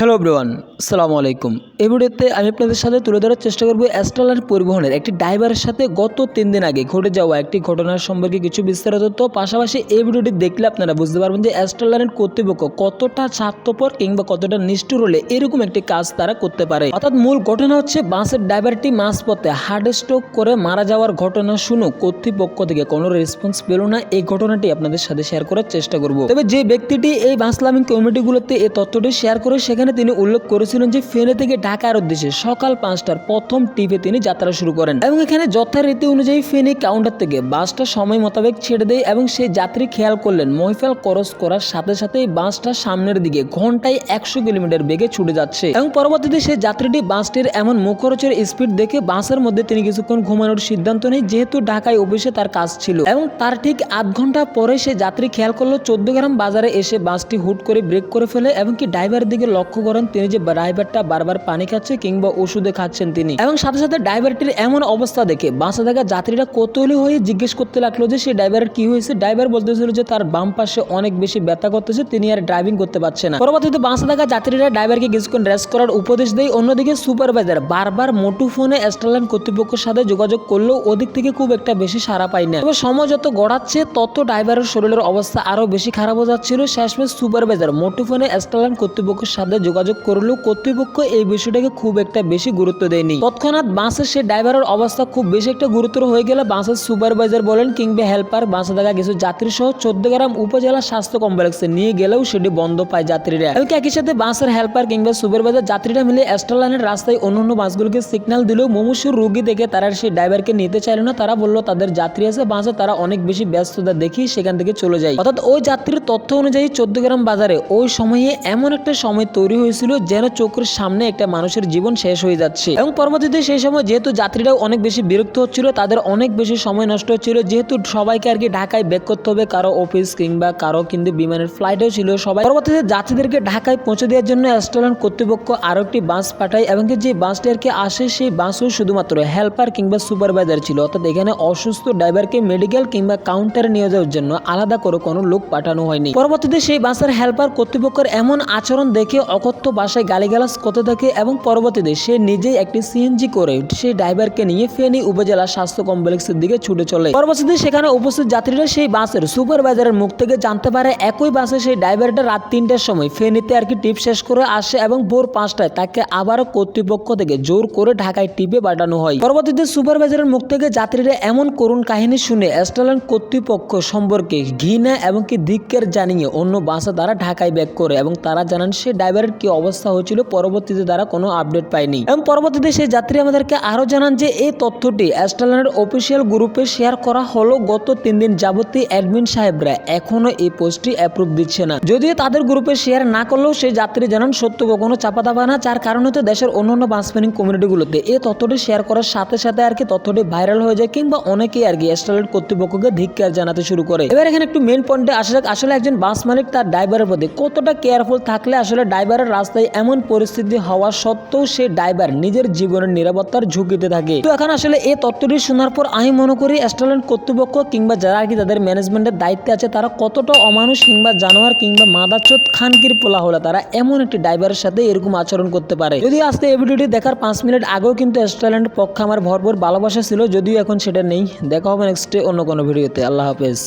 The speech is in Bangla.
হ্যালো ব্রোয়ান সালামু আলাইকুম। এই ভিডিওতে আমি আপনাদের সাথে তুলে ধরার চেষ্টা করব অ্যাস্ট্রালার পরিবহনের একটি ড্রাইভারের সাথে গত তিন দিন আগে ঘটে যাওয়া একটি ঘটনার সম্পর্কে কিছু বিস্তারিত তথ্য। পাশাপাশি এই ভিডিওটি দেখলে আপনারা বুঝতে পারবেন যে অ্যাস্ট্রালারের কর্তৃপক্ষ কতটা স্বার্থপর কিংবা কতটা নিষ্ঠুর হলে এরকম একটি কাজ তারা করতে পারে। অর্থাৎ মূল ঘটনা হচ্ছে, বাসের ড্রাইভারটি মাঝপথে হার্ট স্ট্রোক করে মারা যাওয়ার ঘটনা শুনো কর্তৃপক্ষ থেকে কোনো রেসপন্স পেল না। এই ঘটনাটি আপনাদের সাথে শেয়ার করার চেষ্টা করব। তবে যে ব্যক্তিটি এই বাসলামিং কমিটিগুলোতে এই তথ্যটি শেয়ার করে, সেখানে তিনি উল্লেখ করেছিলেন যে ফেনে থেকে ঢাকার উদ্দেশ্যে সকাল পাঁচটার প্রথম টিপে তিনি যাত্রা শুরু করেন এবং এখানে যথারীতি অনুযায়ী ফেনী কাউন্টার থেকে বাসটা সময় মোতাবেক ছেড়ে দেয় এবং সেই যাত্রী খেয়াল করলেন মহিফাল ক্রস করার সাথে সাথে বাসটা সামনের দিকে ঘন্টায় একশো কিলোমিটার বেগে ছুটে যাচ্ছে। এবং পরবর্তীতে সেই যাত্রীটি বাসটির এমন মুখরোচের স্পিড দেখে বাসের মধ্যে তিনি কিছুক্ষণ ঘুমানোর সিদ্ধান্ত নেয়, যেহেতু ঢাকায় অফিসে তার কাজ ছিল। এবং তার ঠিক আধ ঘণ্টা পরে সে যাত্রী খেয়াল করল চোদ্দ গ্রাম বাজারে এসে বাসটি হুট করে ব্রেক করে ফেলে এবং কি ড্রাইভারের দিকে লক্ষ্য করেন তিনি যে ড্রাইভারটা বারবার পানি খাচ্ছে কিংবা ওষুধে খাচ্ছেন তিনি। এবং সাথে সাথে ড্রাইভারটির এমন অবস্থা দেখে বাসে থাকা যাত্রীরা কৌতূহলী হয়ে জিজ্ঞেস করতে লাগল যে সেই ড্রাইভারের কি হয়েছে? ড্রাইভার বলতেছিল যে তার বাম পাশে অনেক বেশি ব্যথা করতেছে, তিনি আর ড্রাইভিং করতে পারছে না। পরবর্তীতে বাসে থাকা যাত্রীরা ড্রাইভারকে কিছুক্ষণ রেস্ট করার উপদেশ দেয়। অন্যদিকে সুপারভাইজার বারবার মোটু ফোনে স্টারলাইন কর্তৃপক্ষের সাথে যোগাযোগ করলেও ওদিক থেকে খুব একটা বেশি সাড়া পায় না। তবে সময় যত গড়াচ্ছে, তত ড্রাইভারের শরীরের অবস্থা আরও বেশি খারাপ হয়ে যাচ্ছিল। শেষমেশ সুপারভাইজার মোটু ফোনে স্টারলাইন কর্তৃপক্ষের সাথে যোগাযোগ করলেও কর্তৃপক্ষ এই বিষয়টাকে খুব একটা বেশি গুরুত্ব দেয়নি। তৎক্ষণাৎ বাসের সে ড্রাইভারের অবস্থা খুব বেশি একটা গুরুতর হয়ে গেলে বাসের সুপারভাইজার বলেন কিংবা হেল্পার, বাসে থাকা কিছু যাত্রী সহ চোদ্দ গ্রাম উপজেলা স্বাস্থ্য কমপ্লেক্সে নিয়ে গেলেও সেটি বন্ধ পায় যাত্রীরা। এবং একই সাথে বাসের হেল্পার কিংবা সুপারভাইজার যাত্রীরা মিলে এক্সট্রা লাইনের রাস্তায় অন্যান্য বাসগুলোকে সিগন্যাল দিলেও মুমুসুর রুগী দেখে তারা সেই ড্রাইভারকে নিতে চাইল না। তারা বলল, তাদের যাত্রী আছে, বাসে তারা অনেক বেশি ব্যস্ততা দেখি, সেখান থেকে চলে যায় অর্থাৎ ওই যাত্রীর তথ্য অনুযায়ী চোদ্দ গ্রাম বাজারে ওই সময়ে এমন একটা সময় তৈরি হয়েছিল যেন চোখের সামনে একটা মানুষের জীবন শেষ হয়ে যাচ্ছে। এবং পরবর্তীতে সেই সময় যেহেতু যাত্রীরাও অনেক বেশি বিরক্ত হচ্ছিল, তাদের অনেক বেশি সময় নষ্ট হচ্ছিল। যেহেতু সবাইকে আর কি ঢাকায় ব্যাক করতে হবে, কারও অফিস কিংবা কারও কিন্তু বিমানের ফ্লাইটও ছিল। সবাই পরবর্তীতে যাত্রীদেরকে ঢাকায় পৌঁছে দেওয়ার জন্য অ্যাস্ট্রালান কর্তৃপক্ষ আরও একটি বাস পাঠায় এবং যে বাসটি আর কি আসে সেই বাসও শুধুমাত্র হেল্পার কিংবা সুপারভাইজার ছিল। অর্থাৎ এখানে অসুস্থ ড্রাইভারকে মেডিকেল কিংবা কাউন্টারে নিয়ে যাওয়ার জন্য আলাদা করে কোনো লোক পাঠানো হয়নি। পরবর্তীতে সেই বাসের হেল্পার কর্তৃপক্ষের এমন আচরণ দেখে অকথ্য বাসায় গালিগালাজ করতে থাকে এবং পরবর্তীতে সে নিজেই একটি সিএনজি করে সেই ড্রাইভারকে নিয়ে ফেনী উপজেলা স্বাস্থ্য কমপ্লেক্সের দিকে ছুটে চলে। পরবর্তীতে সেখানে উপস্থিত যাত্রীরা সেই বাসের সুপারভাইজারের মুখ থেকে জানতে পারে একই বাসে সেই ড্রাইভারটা রাত তিনটার সময় ফেনীতে আর কি টিপ শেষ করে আসে এবং ভোর পাঁচটায় তাকে আবারও কর্তৃপক্ষ থেকে জোর করে ঢাকায় টিপে পাঠানো হয়। পরবর্তীতে সুপারভাইজারের মুখ থেকে যাত্রীরা এমন করুণ কাহিনী শুনে অ্যাস্ট্রালান কর্তৃপক্ষ সম্পর্কে ঘৃণা এবং কি ধিক্কার জানিয়ে অন্য বাসে তারা ঢাকায় ব্যাক করে এবং তারা জানান সে ড্রাইভারের কি অবস্থা হয়েছিল পরবর্তীতে তারা কোনো আপডেট পায়নি এবং পরবর্তীতে সেই যাত্রী আমাদেরকে আরও জানান যে এই তথ্যটি অ্যাস্ট্রালানের অফিসিয়াল গ্রুপে শেয়ার করা হলো গত তিন দিন যাবতীয় অ্যাডমিন সাহেবরা। এখনও এই পোস্টটি অ্যাপ্রুভ দিচ্ছে না। যদিও তাদের গ্রুপে শেয়ার না করলেও সেই যাত্রী জানান, সত্য কখনো চাপা দাবা না, যার কারণে তো দেশের অন্যান্য বাস স্পেনিং কমিউনিটিগুলোতে এই তথ্যটি শেয়ার করার সাথে সাথে আর কি তথ্যটি ভাইরাল হয়ে যায় কিংবা অনেকেই আর কি অ্যাস্ট্রালেট কর্তৃপক্ষকে ধিক্কার জানাতে শুরু করে। এবার এখানে একটু মেন পয়েন্টে আসা যাক। আসলে একজন বাস মালিক তার ড্রাইভারের প্রতি কতটা কেয়ারফুল থাকলে আসলে ড্রাইভারের রাস্তায় এমন পরিস্থিতি হওয়া সত্ত্বেও সে ড্রাইভার নিজের জীবনের নিরাপত্তার ঝুঁকিতে থাকে। তো এখন আসলে এই তথ্যটি শোনার পর আমি মনে করি অ্যাস্ট্রালেন্ট কর্তৃপক্ষ কিংবা যারা আর কি তাদের ম্যানেজমেন্টের দায়িত্বে আছে, তারা কতটা অমানুষ কিংবা জানোয়ার কিংবা মাদাচ্চত খানকির পোলা হলে তারা এমন একটি ড্রাইভারের সাথে এরকম আচরণ করতে পারে। যদি আজকে এই ভিডিওটি দেখার পাঁচ মিনিট আগেও কিন্তু অ্যাস্ট্রালেন্ট পক্ষে আমার ভরপুর ভালোবাসা ছিল, যদিও এখন সেটা নেই। দেখা হবে নেক্সট নেক্সটে অন্য কোনো ভিডিওতে। আল্লাহ হাফেজ।